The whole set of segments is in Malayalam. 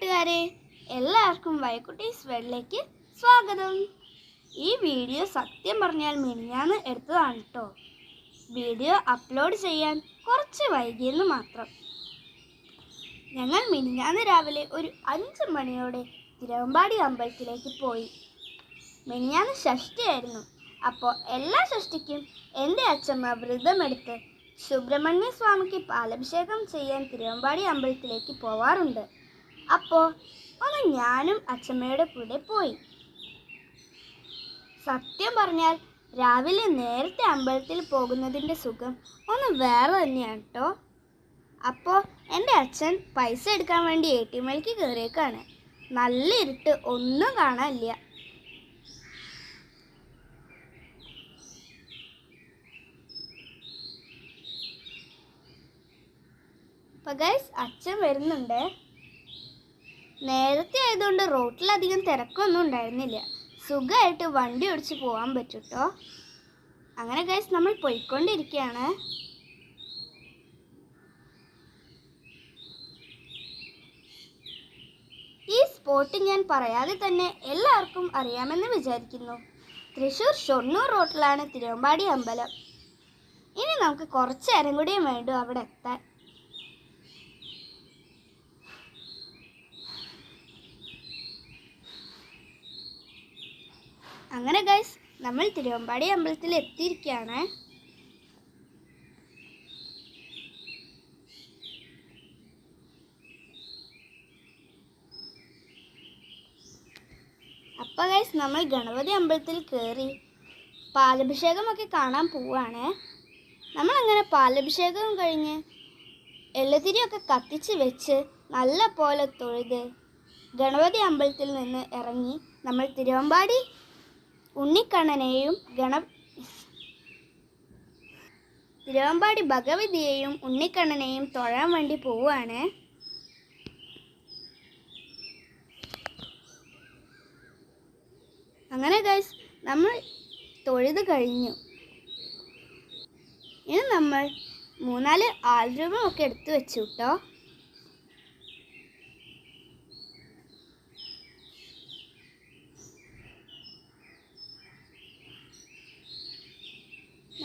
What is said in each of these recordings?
കൂട്ടുകാരെ എല്ലാവർക്കും വൈക്കുട്ടീസ് വേൾഡിലേക്ക് സ്വാഗതം. ഈ വീഡിയോ സത്യം പറഞ്ഞാൽ മിനിഞ്ഞാന്ന് എടുത്തതാണ് കേട്ടോ വീഡിയോ അപ്ലോഡ് ചെയ്യാൻ കുറച്ച് വൈകിയെന്ന് മാത്രം. ഞങ്ങൾ മിനിഞ്ഞാന്ന് രാവിലെ ഒരു അഞ്ച് മണിയോടെ തിരുവമ്പാടി അമ്പലത്തിലേക്ക് പോയി. മിനിഞ്ഞാന്ന് ഷഷ്ടിയായിരുന്നു. അപ്പോൾ എല്ലാ ഷഷ്ടിക്കും എന്റെ അച്ഛമ്മ വ്രതമെടുത്ത് സുബ്രഹ്മണ്യ സ്വാമിക്ക് പാലഭിഷേകം ചെയ്യാൻ തിരുവമ്പാടി അമ്പലത്തിലേക്ക് പോവാറുണ്ട്. അപ്പോൾ ഒന്ന് ഞാനും അച്ഛമ്മയുടെ കൂടെ പോയി. സത്യം പറഞ്ഞാൽ രാവിലെ നേരത്തെ അമ്പലത്തിൽ പോകുന്നതിന്റെ സുഖം ഒന്ന് വേറെ തന്നെയാണ് കേട്ടോ അപ്പോൾ എന്റെ അച്ഛൻ പൈസ എടുക്കാൻ വേണ്ടി എ ടി എമ്മിലേക്ക് കയറിയേക്കാണ്. നല്ല ഇരുട്ട് ഒന്നും കാണാനില്ല. അപ്പോൾ ഗൈസ് അച്ഛൻ വരുന്നുണ്ട്. നേരത്തെ ആയതുകൊണ്ട് റോട്ടിലധികം തിരക്കൊന്നും ഉണ്ടായിരുന്നില്ല. സുഖമായിട്ട് വണ്ടി ഓടിച്ച് പോകാൻ പറ്റൂട്ടോ. അങ്ങനെ ഗൈസ് നമ്മൾ പോയിക്കൊണ്ടിരിക്കുകയാണ് ഈ സ്പോട്ട് ഞാൻ പറയാതെ തന്നെ എല്ലാവർക്കും അറിയാമെന്ന് വിചാരിക്കുന്നു. തൃശ്ശൂർ ഷൊർണൂർ റോട്ടിലാണ് തിരുവമ്പാടി അമ്പലം. ഇനി നമുക്ക് കുറച്ച് നേരം കൂടിയും വേണ്ടു അവിടെ എത്താൻ. അങ്ങനെ ഗൈസ് നമ്മൾ തിരുവമ്പാടി അമ്പലത്തിൽ എത്തിയിരിക്കുകയാണ്. അപ്പോൾ ഗൈസ് നമ്മൾ ഗണപതി അമ്പലത്തിൽ കയറി പാലഭിഷേകമൊക്കെ കാണാൻ പോവാണ് നമ്മളങ്ങനെ പാലഭിഷേകം കഴിഞ്ഞ് എള്ളുതിരിയൊക്കെ കത്തിച്ച് വെച്ച് നല്ല പോലെ തൊഴുത് ഗണപതി അമ്പലത്തിൽ നിന്ന് ഇറങ്ങി നമ്മൾ തിരുവമ്പാടി ഉണ്ണിക്കണ്ണനെയും ഗണ തിരുവമ്പാടി ഭഗവതിയെയും ഉണ്ണിക്കണ്ണനെയും തൊഴാൻ വേണ്ടി പോവുകയാണ്. അങ്ങനെ ഗൈസ് നമ്മൾ തൊഴുത് കഴിഞ്ഞു. ഇനി നമ്മൾ മൂന്നാൽ ആൽരൂപമൊക്കെ എടുത്തു വെച്ചു കേട്ടോ.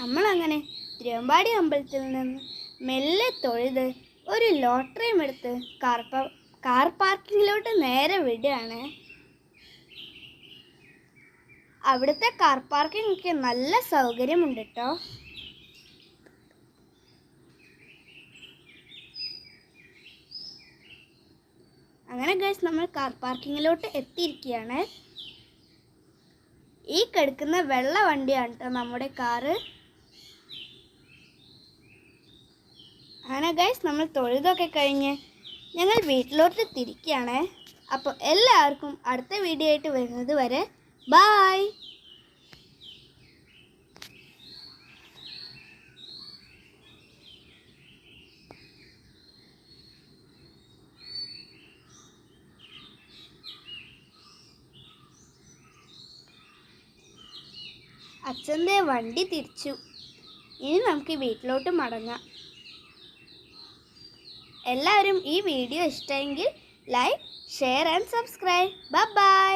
നമ്മളങ്ങനെ തിരുവമ്പാടി അമ്പലത്തിൽ നിന്ന് മെല്ലെ തൊഴുത് ഒരു ലോട്ടറിയും എടുത്ത് കാർ കാർ പാർക്കിങ്ങിലോട്ട് നേരെ വിടുകയാണ്. അവിടുത്തെ കാർ പാർക്കിംഗ് ഒക്കെ നല്ല സൗകര്യമുണ്ട് കേട്ടോ അങ്ങനെ ഗൈസ് നമ്മൾ കാർ പാർക്കിങ്ങിലോട്ട് എത്തിയിരിക്കുകയാണ്. ഈ കിടക്കുന്ന വെള്ള വണ്ടിയാണ് കേട്ടോ നമ്മുടെ കാറ്. അങ്ങനെ ഗൈസ് നമ്മൾ തൊഴുതൊക്കെ കഴിഞ്ഞ് ഞങ്ങൾ വീട്ടിലോട്ട് തിരിക്കുകയാണ് അപ്പോൾ എല്ലാവർക്കും അടുത്ത വീഡിയോ ആയിട്ട് വരുന്നത് വരെ ബായ് വണ്ടി തിരിച്ചു. ഇനി നമുക്ക് വീട്ടിലോട്ട് മടങ്ങാം. എല്ലാവരും ഈ വീഡിയോ ഇഷ്ടമെങ്കിൽ like share and subscribe bye